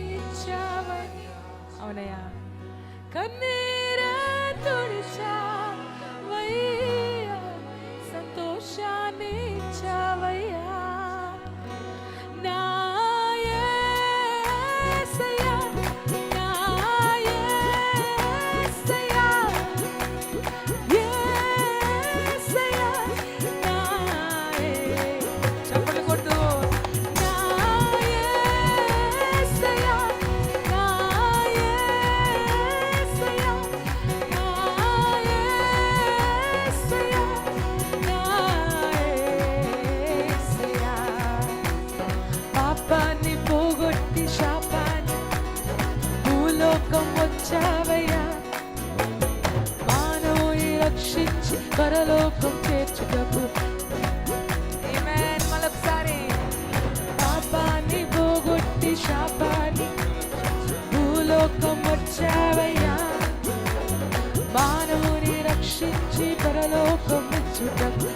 ఆశనిచ్చావయ్యా అవునయ్యా కన్నే లోకం వచ్చావయ్యా. మానవుని రక్షించి పరలోకం చేర్చుటకు. మరొకసారి. పాపాన్ని పోగొట్టి శాపాన్ని భూలోకం వచ్చావయ్యా. మానవుని రక్షించి పరలోకం ఇచ్చుటకు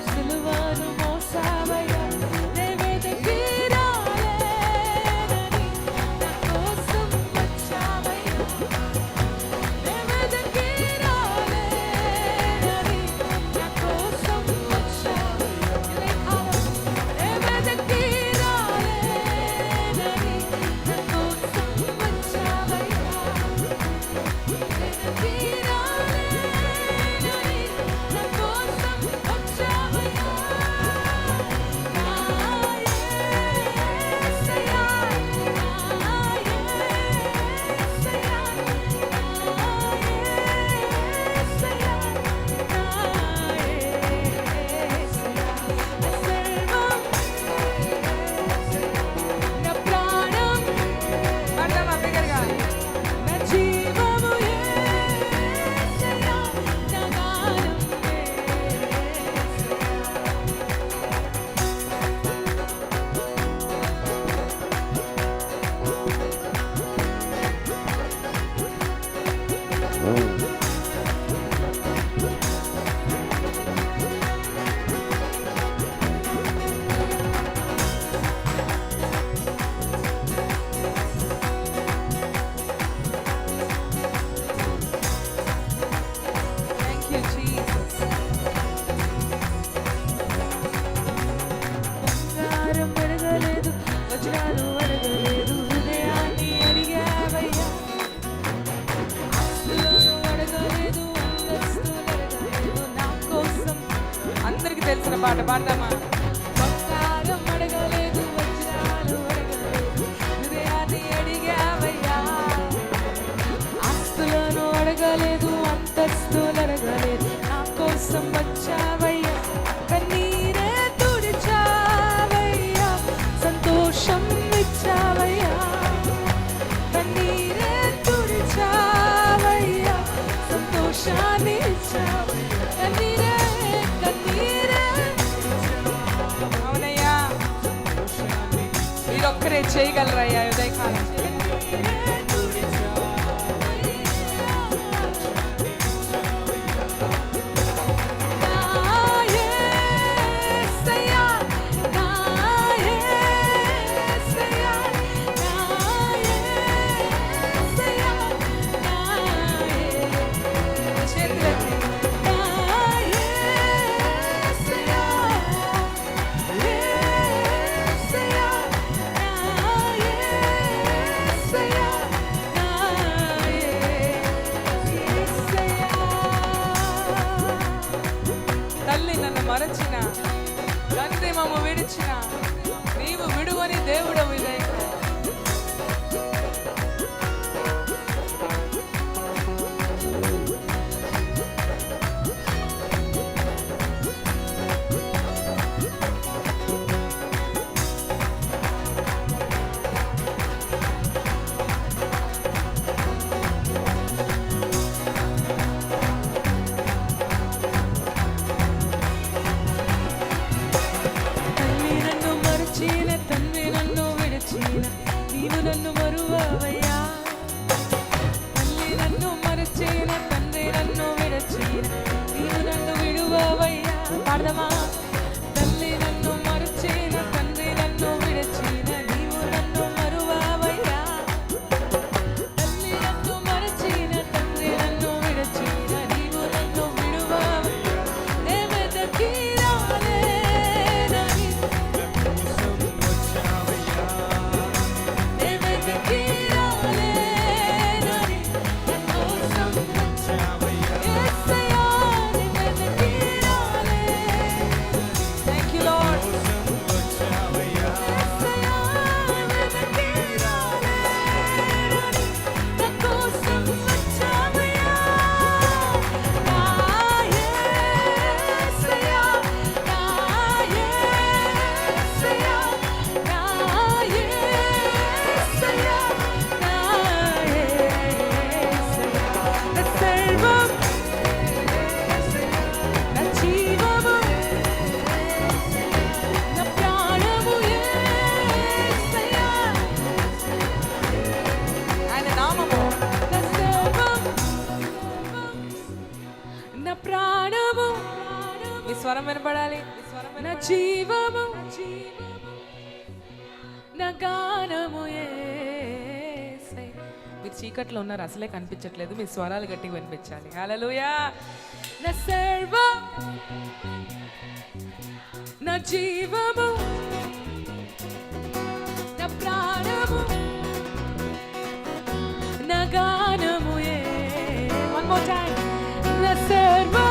పాట పాడతామా ఆస్తులను అడగలేదు అంతస్తులు అడగలేదు. నా కోసం వచ్చావయ్యా. కన్నీరే తుడిచావయ్యా. సంతోషం ఇచ్చావయ్యా. కన్నీరే తుడిచావయ్యా. సంతోషాన్ని ఇచ్చావయ్యా. आखिर चेयल रही है उदय खान నన్ను మరచిన. తండ్రి మమ్మ విడిచిన. నా ప్రాణము. ఈ స్వరం వినపడాలి. నా జీవము. నా గానము మీరు చీకట్లో ఉన్నారు అసలే కనిపించట్లేదు. మీ స్వరాలు గట్టిగా వినిపించాలి. హలలుయా నా సర్వ నా జీవము. నా ప్రాణము. నా గానము వన్ మోర్ టైం నా